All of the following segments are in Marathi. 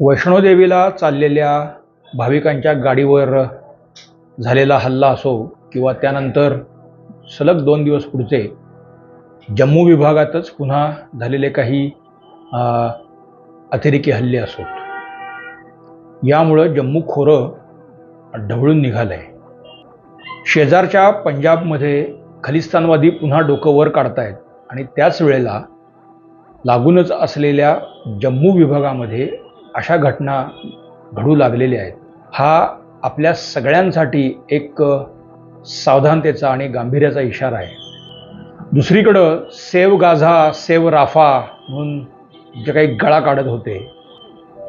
वैष्णोदेवीला चाललेल्या भाविकांच्या गाडीवर झालेला हल्ला असो किंवा त्यानंतर सलग दोन दिवस पुढचे जम्मू विभागातच पुन्हा झालेले काही अतिरेकी हल्ले असोत. यामुळं जम्मू खोरं ढवळून निघालं आहे शेजारच्या पंजाबमध्ये खलिस्तानवादी पुन्हा डोकं वर काढतायत आणि त्याच वेळेला लागूनच असलेल्या जम्मू विभागामध्ये अशा घटना घडू लागलेल्या आहेत. हा आपल्या सगळ्यांसाठी एक सावधानतेचा आणि गांभीर्याचा इशारा आहे. दुसरीकडं सेव गाझा सेव राफा म्हणून जे काही गळा काढत होते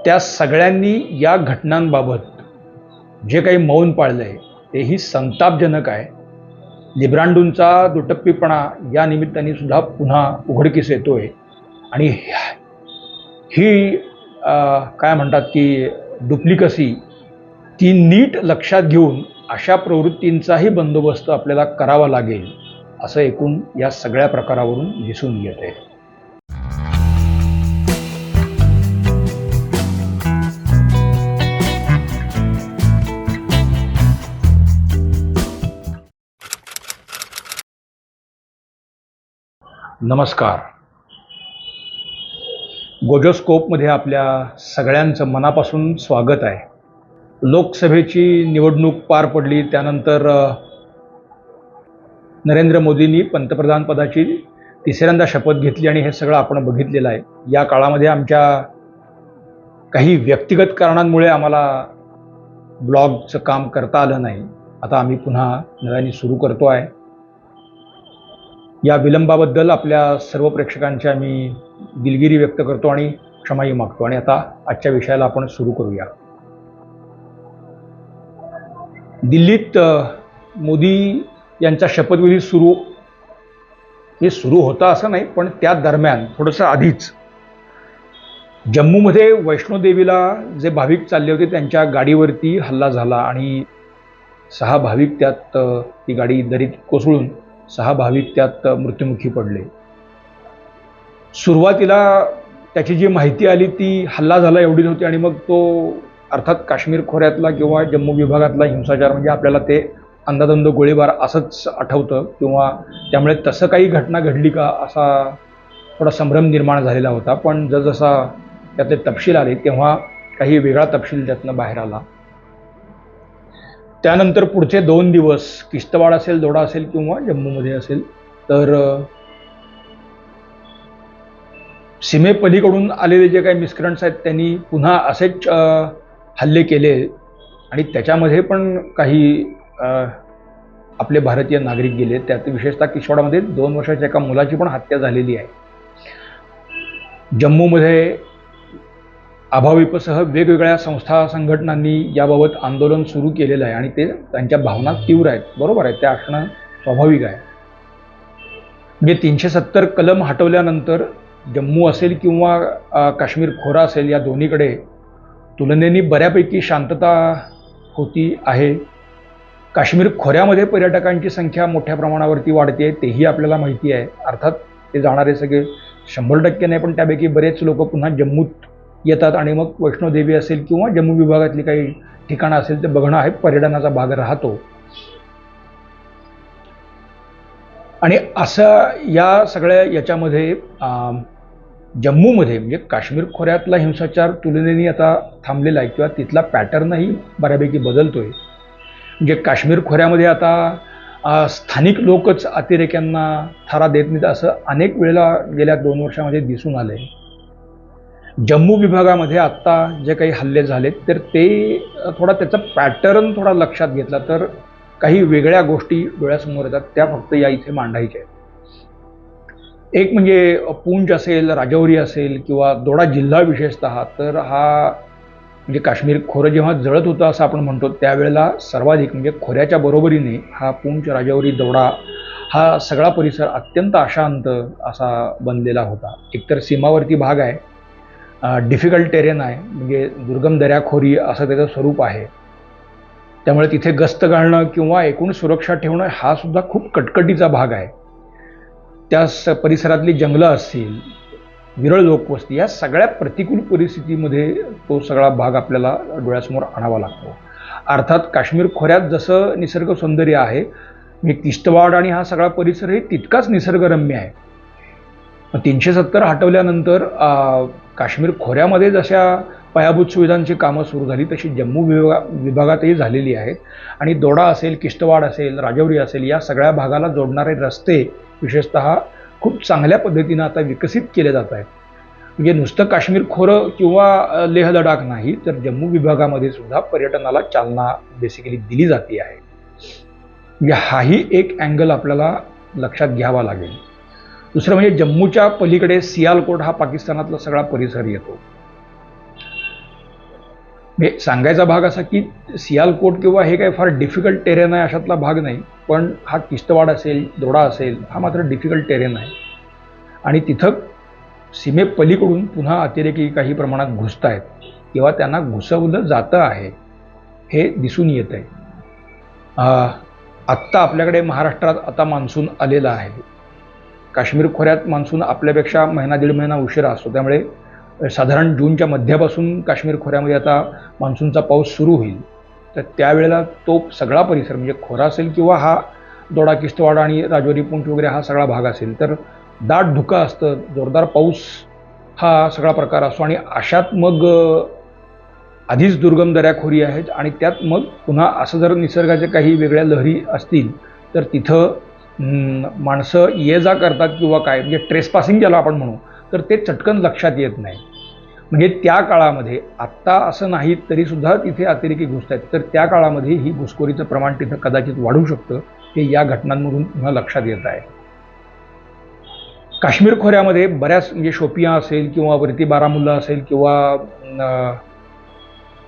त्या सगळ्यांनी या घटनांबाबत जे काही मौन पाळलं आहे तेही संतापजनक आहे. लिब्रांडूंचा दुटप्पीपणा या निमित्ताने सुद्धा पुन्हा उघडकीस येतोय. आणि ह्या- ही काय म्हणतात की डुप्लिकसी ती नीट लक्षात घेऊन अशा प्रवृत्तींचाही बंदोबस्त आपल्याला करावा लागेल असं एकूण या सगळ्या प्रकारावरून दिसून येत. आहे नमस्कार. गोजोस्कोपमध्ये आपल्या सगळ्यांचं मनापासून स्वागत आहे. लोकसभेची निवडणूक पार पडली त्यानंतर नरेंद्र मोदींनी पंतप्रधानपदाची तिसऱ्यांदा शपथ घेतली आणि हे सगळं आपण बघितलेलं आहे. या काळामध्ये आमच्या काही व्यक्तिगत कारणांमुळे आम्हाला ब्लॉगचं काम करता आलं नाही. आता आम्ही पुन्हा नव्याने सुरू करतो आहे. या विलंबाबद्दल आपल्या सर्व प्रेक्षकांची आम्ही दिलगिरी व्यक्त करतो आणि क्षमाही मागतो. आणि आता आजच्या विषयाला आपण सुरू करूया. दिल्लीत मोदी यांचा शपथविधी सुरू हे सुरू होता असं नाही पण त्या दरम्यान थोडंसं आधीच जम्मूमध्ये वैष्णोदेवीला जे भाविक चालले होते त्यांच्या गाडीवरती हल्ला झाला आणि सहा भाविक त्यात ती गाडी दरीत कोसळून सहा भाविक त्यात मृत्युमुखी पडले. सुरुवातीला त्याची जी माहिती आली ती हल्ला झाला एवढी नव्हती आणि मग तो अर्थात काश्मीर खोऱ्यातला किंवा जम्मू विभागातला हिंसाचार म्हणजे आपल्याला ते अंदाधंद गोळीबार असंच आठवतं किंवा त्यामुळे तसं काही घटना घडली का असा थोडा संभ्रम निर्माण झालेला होता. पण जसजसा त्यातले तपशील आले तेव्हा काही वेगळा तपशील त्यातनं बाहेर आला. त्यानंतर पुढचे दोन दिवस किश्तवाड असेल दोडा असेल किंवा जम्मूमध्ये असेल तर सीमेपलीकडून आलेले जे काही मिस्क्रंट्स आहेत त्यांनी पुन्हा असेच हल्ले केले आणि त्याच्यामध्ये पण काही आपले भारतीय नागरिक गेले. त्यात विशेषतः किशवाडामध्ये दोन वर्षाच्या एका मुलाची पण हत्या झालेली आहे. जम्मूमध्ये अभाविपसह वेगवेगळ्या संस्था संघटनांनी याबाबत आंदोलन सुरू केलेलं आहे आणि ते त्यांच्या भावना तीव्र आहेत. बरोबर आहे त्या असणं स्वाभाविक आहे. म्हणजे तीनशे सत्तर कलम हटवल्यानंतर जम्मू असेल किंवा काश्मीर खोरा असेल या दोन्हीकडे तुलनेने बऱ्यापैकी शांतता होती आहे. काश्मीर खोऱ्यामध्ये पर्यटकांची संख्या मोठ्या प्रमाणावरती वाढते तेही आपल्याला माहिती आहे. अर्थात ते जाणारे सगळे शंभर टक्के नाही पण त्यापैकी बरेच लोक पुन्हा जम्मूत येतात आणि मग वैष्णोदेवी असेल किंवा जम्मू विभागातली काही ठिकाणं असेल ते बघणं हा पर्यटनाचा भाग राहतो. आणि असं या सगळ्या याच्यामध्ये जम्मूमध्ये म्हणजे काश्मीर खोऱ्यातला हिंसाचार तुलनेने आता थांबलेला आहे किंवा तिथला पॅटर्नही बऱ्यापैकी बदलतोय. म्हणजे काश्मीर खोऱ्यामध्ये आता स्थानिक लोकच अतिरेक्यांना थारा देत नाहीत असं अनेक वेळेला गेल्या दोन वर्षामध्ये दिसून आलं आहे जम्मू विभागामध्ये आत्ता जे काही हल्ले झालेत तर ते थोडा त्याचा पॅटर्न थोडा लक्षात घेतला तर काही वेगळ्या गोष्टी डोळ्यासमोर येतात. त्या फक्त या इथे मांडायच्या आहेत. एक म्हणजे पूंच असेल राजौरी असेल किंवा दोडा जिल्हा विशेषतः तर हा म्हणजे काश्मीर खोरं जेव्हा जळत होतं असं आपण म्हणतो त्यावेळेला सर्वाधिक म्हणजे खोऱ्याच्या बरोबरीने हा पूंच राजौरी दौडा हा सगळा परिसर अत्यंत अशांत असा बनलेला होता. एकतर सीमावर्ती भाग आहे डिफिकल्ट टेरेन आहे. म्हणजे दुर्गम दऱ्याखोरी असं त्याचं स्वरूप आहे. त्यामुळे तिथे गस्त घालणं किंवा एकूण सुरक्षा ठेवणं हा सुद्धा खूप कटकटीचा भाग आहे. त्या स परिसरातली जंगलं असतील विरळ लोकवस्ती या सगळ्या प्रतिकूल परिस्थितीमध्ये तो सगळा भाग आपल्याला डोळ्यासमोर आणावा लागतो. अर्थात काश्मीर खोऱ्यात जसं निसर्ग सौंदर्य आहे म्हणजे किश्तवाड आणि हा सगळा परिसरही तितकाच निसर्गरम्य आहे. तीनशे सत्तर हटवल्यानंतर काश्मीर खोऱ्यामध्ये जशा पायाभूत सुविधांची कामं सुरू झाली तशी जम्मू विभागा विभागातही झालेली आहेत आणि दोडा असेल किश्तवाड असेल राजौरी असेल या सगळ्या भागाला जोडणारे रस्ते विशेषतः खूप चांगल्या पद्धतीनं आता विकसित केले जात आहेत. म्हणजे नुसतं काश्मीर खोरं किंवा लेह लडाख नाही तर जम्मू विभागामध्ये सुद्धा पर्यटनाला चालना बेसिकली दिली जाते आहे. म्हणजे हाही एक अँगल आपल्याला लक्षात घ्यावा लागेल. दुसरं म्हणजे जम्मूच्या पलीकडे सियालकोट हा पाकिस्तानातला सगळा परिसर येतो. सांगायचा भाग असा की सियालकोट किंवा हे काही फार डिफिकल्ट टेरेन आहे अशातला भाग नाही पण हा किश्तवाड असेल दोडा असेल हा मात्र डिफिकल्ट टेरेन आहे. आणि तिथं सीमेपलीकडून पुन्हा अतिरेकी काही प्रमाणात घुसत आहेत किंवा त्यांना घुसवलं जातं आहे हे दिसून येत आहे आत्ता आपल्याकडे महाराष्ट्रात आता मान्सून आलेला आहे. काश्मीर खोऱ्यात मान्सून आपल्यापेक्षा महिना दीड महिना उशिरा असतो. त्यामुळे साधारण जूनच्या मध्यापासून काश्मीर खोऱ्यामध्ये आता मान्सूनचा पाऊस सुरू होईल. तर त्यावेळेला तो सगळा परिसर म्हणजे खोरा असेल किंवा हा दोडा किस्तवाडा आणि राजौरी पुंछ वगैरे हा सगळा भाग असेल तर दाट धुकं असतं जोरदार पाऊस हा सगळा प्रकार असतो आणि अशात मग आधीच दुर्गम दऱ्याखोरी आहेत आणि त्यात मग पुन्हा असं जर निसर्गाच्या काही वेगळ्या लहरी असतील तर तिथं माणसं ये जा करतात किंवा काय म्हणजे ट्रेसपासिंग ज्याला आपण म्हणू तर ते चटकन लक्षात येत नाही. म्हणजे त्या काळामध्ये आत्ता असं नाही तरीसुद्धा तिथे अतिरेकी घुसत आहेत. तर त्या काळामध्ये ही घुसखोरीचं प्रमाण तिथं कदाचित वाढू शकतं हे या घटनांमधून पुन्हा लक्षात येत आहे. काश्मीर खोऱ्यामध्ये बऱ्याच म्हणजे शोपिया असेल किंवा वरती बारामुल्ला असेल किंवा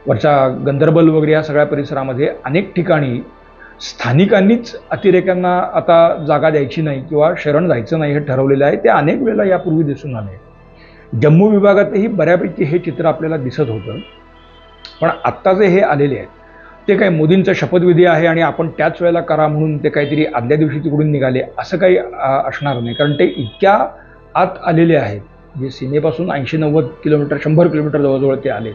वरच्या गंदरबल वगैरे या सगळ्या परिसरामध्ये अनेक ठिकाणी स्थानिकांनीच अतिरेक्यांना आता जागा द्यायची नाही किंवा शरण जायचं नाही हे ठरवलेलं आहे. ते अनेक वेळेला यापूर्वी दिसून आले. जम्मू विभागातही बऱ्यापैकी हे चित्र आपल्याला दिसत होतं. पण आत्ता जे हे आलेले आहेत ते काही मोदींचा शपथविधी आहे आणि आपण त्याच वेळेला करा म्हणून ते काहीतरी आदल्या दिवशी तिकडून निघाले असं काही असणार नाही. कारण ते इतक्या आत आलेले आहेत जे सीमेपासून ऐंशी नव्वद किलोमीटर शंभर किलोमीटर जवळजवळ ते आले.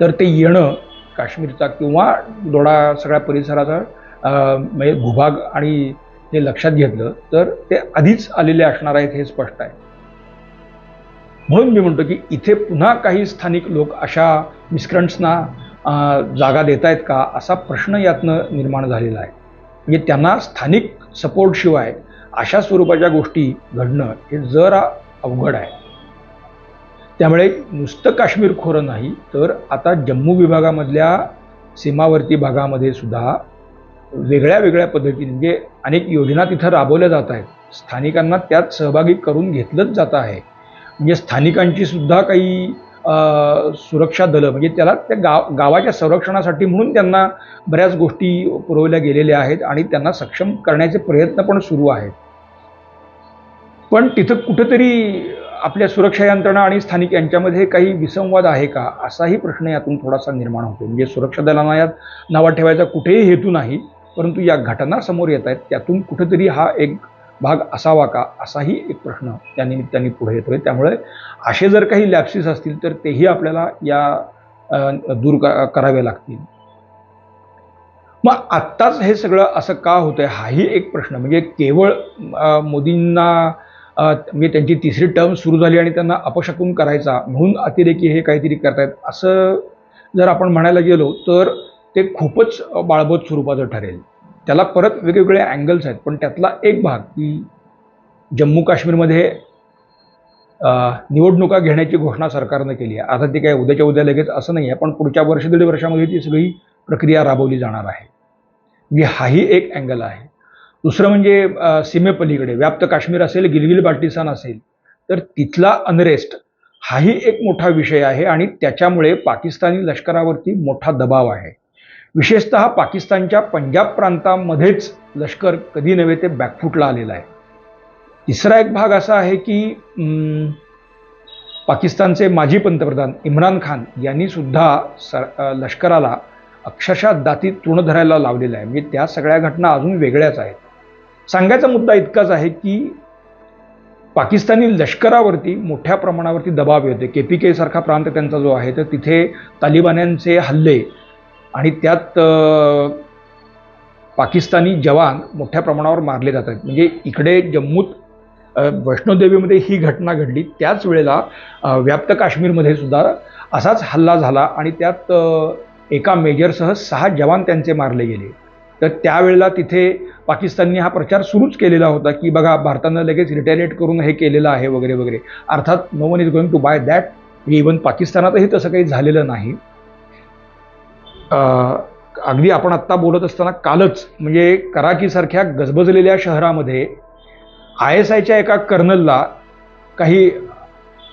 तर ते येणं काश्मीरचा किंवा दोडा सगळ्या परिसराचा म्हणजे भूभाग आणि ते लक्षात घेतलं तर ते आधीच आलेले असणार आहेत हे स्पष्ट आहे. म्हणून मी म्हणतो की इथे पुन्हा काही स्थानिक लोक अशा मिस्क्रंट्सना जागा देत आहेत का असा प्रश्न यातनं निर्माण झालेला आहे. म्हणजे त्यांना स्थानिक सपोर्टशिवाय अशा स्वरूपाच्या गोष्टी घडणं हे जरा अवघड आहे. त्यामुळे नुसतं काश्मीर खोरं नाही तर आता जम्मू विभागामधल्या सीमावर्ती भागामध्ये सुद्धा वेगळ्या वेगळ्या पद्धतीने म्हणजे अनेक योजना तिथं राबवल्या जात आहेत. स्थानिकांना त्यात सहभागी करून घेतलंच जात आहे. म्हणजे स्थानिकांची सुद्धा काही सुरक्षा दलं म्हणजे त्याला त्या गाव गावाच्या संरक्षणासाठी म्हणून त्यांना बऱ्याच गोष्टी पुरवल्या गेलेल्या आहेत आणि त्यांना सक्षम करण्याचे प्रयत्न पण सुरू आहेत. पण तिथं कुठंतरी आपल्या सुरक्षा यंत्रणा आणि स्थानिक यांच्यामध्ये काही विसंवाद आहे का? असाही प्रश्न यातून थोडासा निर्माण होतो. म्हणजे सुरक्षा दलांना यात नावा ठेवायचा कुठेही हेतू नाही. परंतु या घटना समोर येत आहेत त्यातून कुठंतरी हा एक भाग असावा का? असाही एक प्रश्न त्या निमित्ताने पुढे येतोय. त्यामुळे असे जर काही लॅप्सिस असतील तर तेही आपल्याला या दूर क- करावे लागतील. मग आत्ताच हे सगळं असं का होतंय? हाही एक प्रश्न. म्हणजे केवळ मोदींना म्हणजे त्यांची तिसरी टर्म सुरू झाली आणि त्यांना अपशकून करायचा म्हणून अतिरेकी हे काहीतरी करतायत असं जर आपण म्हणायला गेलो तर ते खूपच बाळबत स्वरूपाचं ठरेल. त्याला परत वेगवेगळे अँगल्स आहेत. पण त्यातला एक भाग की जम्मू काश्मीरमध्ये निवडणुका घेण्याची घोषणा सरकारनं केली आहे. आता ती काय उद्याच्या उद्या लगेच असं नाही आहे पण पुढच्या वर्ष दीड वर्षामध्ये ती सगळी प्रक्रिया राबवली जाणार आहे. म्हणजे हाही एक अँगल आहे. दुसरं म्हणजे सीमेपलीकडे. व्याप्त काश्मीर असेल गिलगिल बाल्टिस्तान असेल तर तिथला अनरेस्ट हाही एक मोठा विषय आहे आणि त्याच्यामुळे पाकिस्तानी लष्करावरती मोठा दबाव आहे. विशेषतः पाकिस्तानच्या पंजाब प्रांतामध्येच लष्कर कधी नव्हे ते बॅकफुटला आलेलं आहे. तिसरा एक भाग असा आहे की पाकिस्तानचे माजी पंतप्रधान इम्रान खान यांनी सुद्धा सर लष्कराला अक्षरशः दाती तृण धरायला लावलेलं आहे. म्हणजे त्या सगळ्या घटना अजून वेगळ्याच आहेत. सांगायचा मुद्दा इतकाच आहे की पाकिस्तानी लष्करावरती मोठ्या प्रमाणावरती दबाव येते के पी के सारखा प्रांत त्यांचा जो आहे तर तिथे तालिबान्यांचे हल्ले आणि त्यात पाकिस्तानी जवान मोठ्या प्रमाणावर मारले जातात. म्हणजे इकडे जम्मूत वैष्णोदेवीमध्ये ही घटना घडली. त्याच वेळेला व्याप्त काश्मीरमध्ये सुद्धा असाच हल्ला झाला आणि त्यात एका मेजरसह सहा जवान त्यांचे मारले गेले. तर त्यावेळेला तिथे पाकिस्ताननी हा प्रचार सुरूच केलेला होता की बघा भारतानं लगेच रिटॅलिएट करून हे केलेलं आहे वगैरे वगैरे. अर्थात no one is going to buy that even पाकिस्तानातही तसं काही झालेलं नाही. अगदी आपण आत्ता बोलत असताना कालच म्हणजे कराकीसारख्या गजबजलेल्या शहरामध्ये आय एस आयच्या एका कर्नलला काही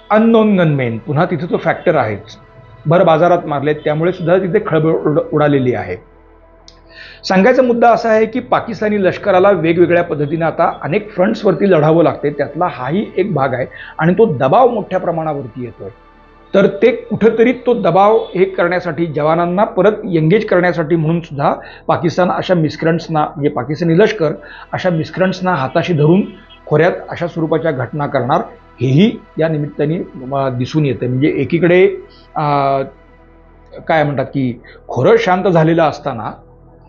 अननोन गनमेन पुन्हा तिथे तो फॅक्टर आहेच भर बाजारात मारलेत त्यामुळे सुद्धा तिथे खळबळ उड उडालेली आहे. सांगायचा मुद्दा असा आहे की पाकिस्तानी लष्कराला वेगवेगळ्या पद्धतीने आता अनेक फ्रंट्सवरती लढावं लागते त्यातला हाही एक भाग आहे आणि तो दबाव मोठ्या प्रमाणावरती येतोय. तर ते कुठंतरी तो दबाव हे करण्यासाठी जवानांना परत एंगेज करण्यासाठी म्हणून सुद्धा पाकिस्तान अशा मिस्क्रंट्सना म्हणजे पाकिस्तानी लष्कर अशा मिस्क्रंट्सना हाताशी धरून खोऱ्यात अशा स्वरूपाच्या घटना करणार हेही या निमित्ताने दिसून येते. म्हणजे एकीकडे काय म्हणतात की खोरं शांत झालेलं असताना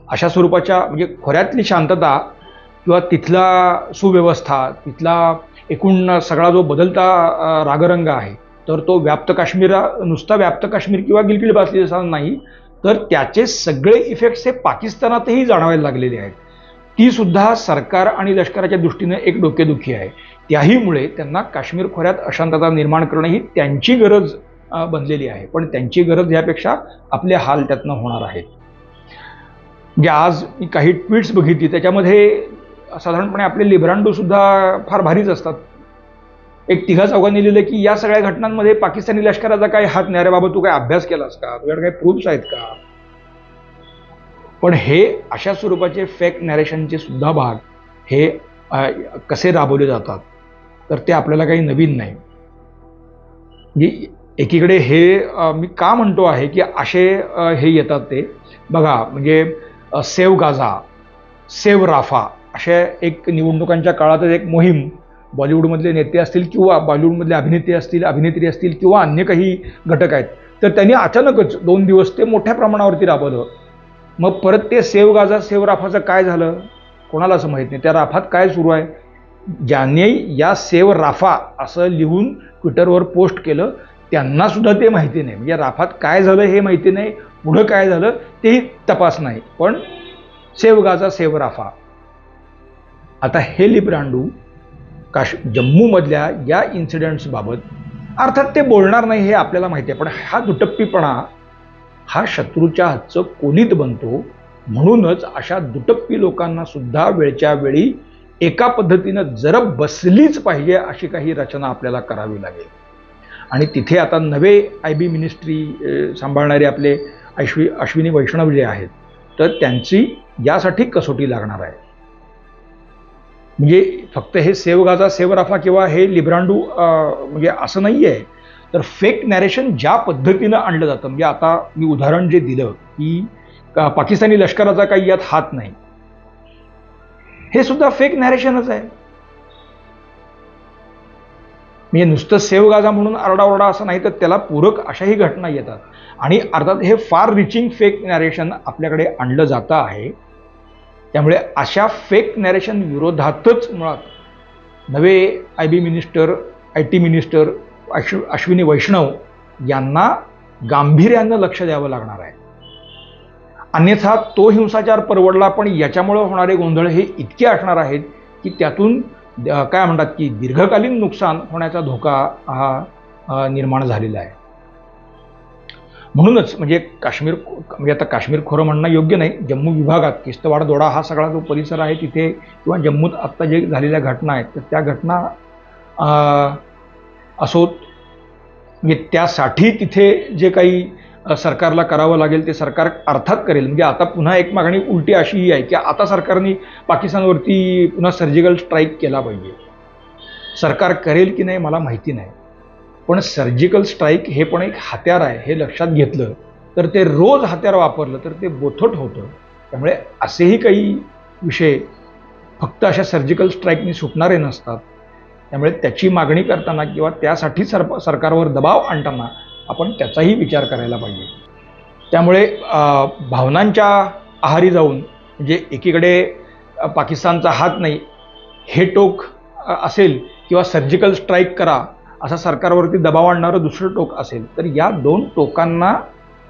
अशा स्वरूपाच्या म्हणजे खोऱ्यातली शांतता किंवा तिथला सुव्यवस्था तिथला एकूण सगळा जो बदलता रागरंग आहे तर तो व्याप्त काश्मीर नुसता व्याप्त काश्मीर किंवा गिलगिल बाल्टिस्तान नाही तर त्याचे सगळे इफेक्ट्स हे पाकिस्तानातही जाणवायला लागलेले आहेत. ती सुद्धा सरकार आणि लष्कराच्या दृष्टीने एक डोकेदुखी आहे. त्याहीमुळे त्यांना काश्मीर खोऱ्यात अशांतता निर्माण करणं ही त्यांची गरज बनलेली आहे. पण त्यांची गरज यापेक्षा आपले हाल त्यातनं होणार आहेत. म्हणजे आज मी काही ट्विट्स बघितली त्याच्यामध्ये साधारणपणे आपले लिब्रांडो सुद्धा फार भारीच असतात. एक तिघा चौघांनी लिहिलं की या सगळ्या घटनांमध्ये पाकिस्तानी लष्कराचा काही हात नाही. अरे बाबा तू काय अभ्यास केलास का? तुझ्याकडे काही प्रूफ्स आहेत का? पण हे अशा स्वरूपाचे फेक नॅरेशनचे सुद्धा भाग हे कसे राबवले जातात तर ते आपल्याला काही नवीन नाही. म्हणजे एकीकडे हे मी का म्हणतो आहे की असे हे येतात ते. बघा म्हणजे सेव गाझा सेव राफा अशा एक निवडणुकांच्या काळातच एक मोहीम बॉलिवूडमधले नेते असतील किंवा बॉलिवूडमधले अभिनेते असतील अभिनेत्री असतील किंवा अन्य काही घटक आहेत तर त्यांनी अचानकच दोन दिवस ते मोठ्या प्रमाणावरती राबवलं. मग परत ते सेव गाजा सेव राफाचं काय झालं? कोणाला असं माहीत नाही. त्या राफात काय सुरू आहे? ज्यांनी या सेव राफा असं लिहून ट्विटरवर पोस्ट केलं त्यांना सुद्धा ते माहिती नाही. म्हणजे राफात काय झालं हे माहिती नाही पुढं काय झालं तेही तपास नाही. पण सेव गाजा सेव राफा. आता हे लिब्रांडू काश जम्मूमधल्या या इन्सिडेंट्सबाबत अर्थात ते बोलणार नाही हे आपल्याला माहिती आहे पण हा दुटप्पीपणा हा शत्रूच्या हातचं कोलीत बनतो म्हणूनच अशा दुटप्पी लोकांना सुद्धा वेळच्या वेळी एका पद्धतीनं जर बसलीच पाहिजे अशी काही रचना आपल्याला करावी लागेल. आणि तिथे आता नवे आय बी मिनिस्ट्री सांभाळणारे आपले अश्वी अश्विनी वैष्णव जे आहेत तर त्यांची यासाठी कसोटी लागणार आहे. म्हणजे फक्त हे सेव गाजा सेव राफा किंवा हे लिब्रांडू म्हणजे असं नाही आहे तर फेक नॅरेशन ज्या पद्धतीनं आणलं जातं म्हणजे आता मी उदाहरण जे दिलं की पाकिस्तानी लष्कराचा काही यात हात नाही. हे सुद्धा फेक नॅरेशनच आहे. म्हणजे नुसतं सेवगाजा म्हणून आरडाओरडा असं नाही तर त्याला पूरक अशाही घटना येतात. आणि अर्थात हे फार रिचिंग फेक नॅरेशन आपल्याकडे आणलं जातं आहे. त्यामुळे अशा फेक नॅरेशन विरोधातच मुळात नवे I B minister I T minister अश्व अश्विनी वैष्णव यांना गांभीर्यानं लक्ष द्यावं लागणार आहे. अन्यथा तो हिंसाचार परवडला पण याच्यामुळे होणारे गोंधळ हे इतके असणार आहेत की त्यातून काय म्हणतात की दीर्घकालीन नुकसान होण्याचा धोका हा निर्माण झालेला आहे. म्हणूनच म्हणजे काश्मीर म्हणजे आता काश्मीर खोरं म्हणणं योग्य नाही. जम्मू विभागात किस्तवाड दोडा हा सगळा जो परिसर आहे तिथे किंवा जम्मूत आत्ता जे झालेल्या घटना आहेत तर त्या घटना असोत. म्हणजे त्यासाठी तिथे जे काही सरकारला करावं लागेल ते सरकार अर्थात करेल. म्हणजे आता पुन्हा एक मागणी उलटी अशीही आहे की आता सरकारने पाकिस्तानवरती पुन्हा सर्जिकल स्ट्राईक केला पाहिजे. सरकार करेल की नाही मला माहिती नाही. पण सर्जिकल स्ट्राईक हे पण एक हत्यार आहे हे लक्षात घेतलं. तर ते रोज हत्यार वापरलं तर ते बोथट होतं. त्यामुळे असेही काही विषय फक्त अशा सर्जिकल स्ट्राईकनी सुटणारे नसतात. त्यामुळे त्याची मागणी करताना किंवा त्यासाठी सर सरकारवर दबाव आणताना आपण त्याचाही विचार करायला पाहिजे. त्यामुळे भावनांच्या आहारी जाऊन म्हणजे एकीकडे पाकिस्तानचा हात नाही हे टोक असेल किंवा सर्जिकल स्ट्राईक करा असा सरकारवरती दबाव आणणारं दुसरं टोक असेल तर या दोन टोकांना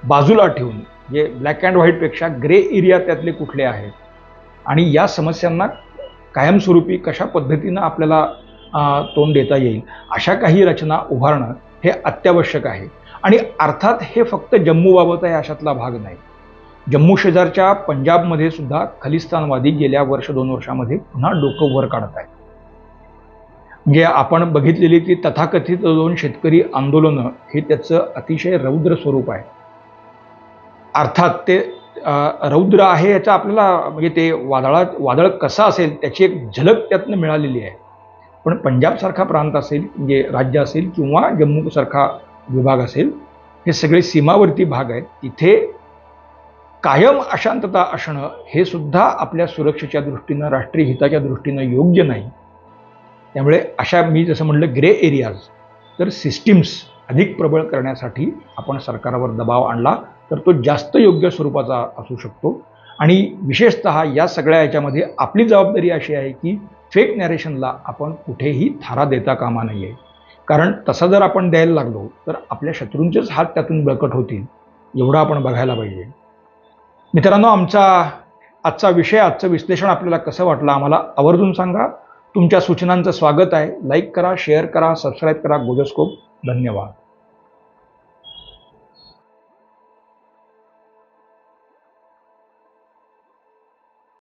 बाजूला ठेवून जे ब्लॅक अँड व्हाईटपेक्षा ग्रे एरिया त्यातले कुठले आहेत? आणि या समस्यांना कायमस्वरूपी कशा पद्धतीनं आपल्याला तोंड देता येईल? अशा काही रचना उभारणं हे अत्यावश्यक आहे. आणि अर्थात हे फक्त जम्मूबाबत आहे अशातला भाग नाही. जम्मू शेजारच्या पंजाबमध्ये सुद्धा खलिस्तानवादी गेल्या वर्ष दोन वर्षामध्ये पुन्हा डोकं वर काढत आहेत. म्हणजे आपण बघितलेली ती तथाकथित दोन शेतकरी आंदोलनं हे त्याचं अतिशय रौद्र स्वरूप आहे. अर्थात ते रौद्र आहे याचा आपल्याला म्हणजे ते वादळात वादळ कसं असेल त्याची एक झलक त्यातनं मिळालेली आहे. पण पंजाबसारखा प्रांत असेल म्हणजे राज्य असेल किंवा जम्मूसारखा विभाग असेल हे सगळे सीमावर्ती भाग आहेत. तिथे कायम अशांतता असणं हे सुद्धा आपल्या सुरक्षेच्या दृष्टीनं राष्ट्रीय हिताच्या दृष्टीनं योग्य नाही. त्यामुळे अशा मी जसं म्हटलं ग्रे एरियाज तर सिस्टीम्स अधिक प्रबळ करण्यासाठी आपण सरकारवर दबाव आणला तर तो जास्त योग्य स्वरूपाचा असू शकतो. आणि विशेषतः या सगळ्या याच्यामध्ये आपली जबाबदारी अशी आहे की फेक नॅरेशनला आपण कुठेही थारा देता कामा नाही आहे कारण तसा जर आपण द्यायला लागलो तर आपल्या शत्रूंचेच हात त्यातून बळकट होतील एवढं आपण बघायला पाहिजे. मित्रांनो आमचा आजचा विषय आजचं विश्लेषण आपल्याला कसं वाटलं आम्हाला आवर्जून सांगा. तुमच्या सूचनांचं स्वागत आहे. लाईक करा शेअर करा सबस्क्राईब करा. गोजोस्कोप धन्यवाद.